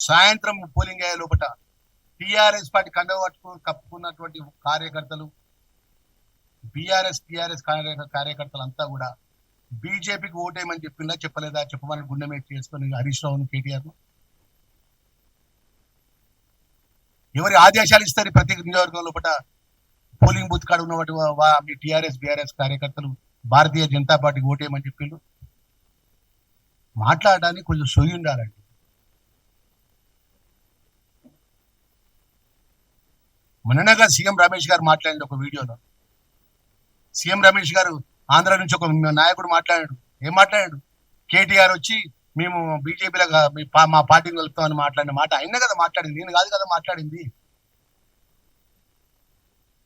సాయంత్రం పోలింగ్ అయ్యే లోపల టిఆర్ఎస్ పార్టీ కండ పట్టుకు కప్పుకున్నటువంటి కార్యకర్తలు బీఆర్ఎస్ టిఆర్ఎస్ కార్యకర్తలు అంతా కూడా బీజేపీకి ఓటేయమని చెప్పిందా చెప్పలేదా? చెప్పమని గుండె మీద చేసుకొని హరీష్ రావును కేటీఆర్ ఎవరి ఆదేశాలు ఇస్తారు ప్రతి నియోజకవర్గం లోపల పోలింగ్ బూత్ కాడ ఉన్నటువంటి వా- వా- మీ టిఆర్ఎస్ బీఆర్ఎస్ కార్యకర్తలు భారతీయ జనతా పార్టీకి ఓటేయమని చెప్పిండు మాట్లాడడానికి కొంచెం సొయ్యి ఉండాలండి మొన్ననగా సీఎం రమేష్ గారు మాట్లాడాడు ఒక వీడియోలో. సీఎం రమేష్ గారు ఆంధ్ర నుంచి ఒక నాయకుడు మాట్లాడాడు. ఏం మాట్లాడాడు? కేటీఆర్ వచ్చి మేము బీజేపీలో మా పార్టీని కలుపుతామని మాట్లాడిన మాట అయినా కదా మాట్లాడింది. నేను కాదు కదా మాట్లాడింది.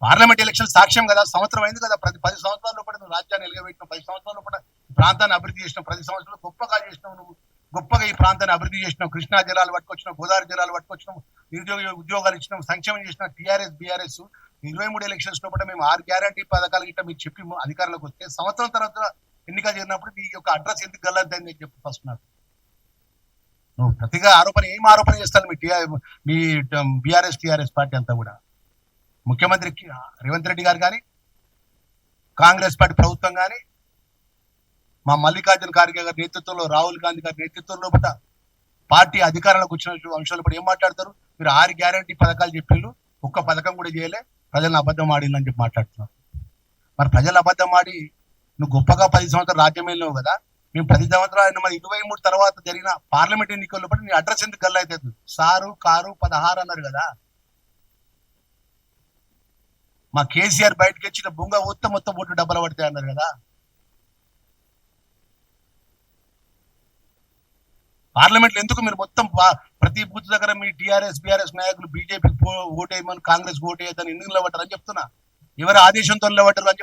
పార్లమెంట్ ఎలక్షన్ సాక్ష్యం కదా. సంవత్సరం అయింది కదా. ప్రతి పది సంవత్సరాల లోపల నువ్వు రాజ్యాన్ని ఎలుగబెట్టిన పది సంవత్సరాల లోపల ప్రాంతాన్ని అభివృద్ధి చేసిన ప్రతి సంవత్సరం గొప్పగా చేసినావు నువ్వు. గొప్పగా ఈ ప్రాంతాన్ని అభివృద్ధి చేసిన. కృష్ణా జిల్లాలు పట్టుకొచ్చినావు గోదావరి జిల్లాలు పట్టుకొచ్చినాం నిరుద్యోగ ఉద్యోగాలు ఇచ్చినాం సంక్షేమం చేసిన టీఆర్ఎస్ బీఆర్ఎస్. ఇరవై మూడు ఎలక్షన్స్ లోపల మేము ఆరు గ్యారంటీ పథకాలు గిట్ట మీరు చెప్పి అధికారంలోకి వస్తే సంవత్సరం తర్వాత ఎన్నిక జరిగినప్పుడు మీ యొక్క అడ్రస్ ఎందుకు గల్లద్దని నేను చెప్పి ఫస్ట్ నాకు. నువ్వు ప్రతిగా ఆరోపణ ఏం ఆరోపణ చేస్తాను మీ టీఆర్ మీ బీఆర్ఎస్ టీఆర్ఎస్ పార్టీ అంతా కూడా? ముఖ్యమంత్రి రేవంత్ రెడ్డి గారు కానీ కాంగ్రెస్ పార్టీ ప్రభుత్వం కానీ మా మల్లికార్జున ఖార్గే గారి నేతృత్వంలో రాహుల్ గాంధీ గారి నేతృత్వంలో కూడా పార్టీ అధికారంలోకి వచ్చిన అంశాలు కూడా ఏం మాట్లాడతారు? మీరు ఆరు గ్యారంటీ పథకాలు చెప్పారు ఒక్క పథకం కూడా చేయలే. ప్రజలను అబద్ధం ఆడిందని చెప్పి మాట్లాడుతున్నారు. మరి ప్రజలు అబద్ధం ఆడి నువ్వు గొప్పగా పది సంవత్సరాలు రాజ్యం వెళ్ళినావు కదా? మేము పది సంవత్సరాలు మరి ఇరవై మూడు తర్వాత జరిగిన పార్లమెంట్ ఎన్నికల్లో కూడా నీ అడ్రస్ ఎందుకు గల్లా అవుతుంది? సారు కారు పదహారు అన్నారు కదా? మా కేసీఆర్ బయటకు వచ్చిన బొంగ ఊత్త మొత్తం ఓట్లు డబ్బలు పడతాయి అన్నారు కదా? పార్లమెంట్ ఎందుకు మీరు మొత్తం ప్రతి బూత్ దగ్గర మీ టీఆర్ఎస్ బిఆర్ఎస్ నాయకులు బీజేపీ ఓటేయమని కాంగ్రెస్ ఓటేయద్దని ఎందుకు నిలబడ్డారు అని చెప్తున్నా. ఎవరి ఆదేశంతో నిలబడ్డారు అని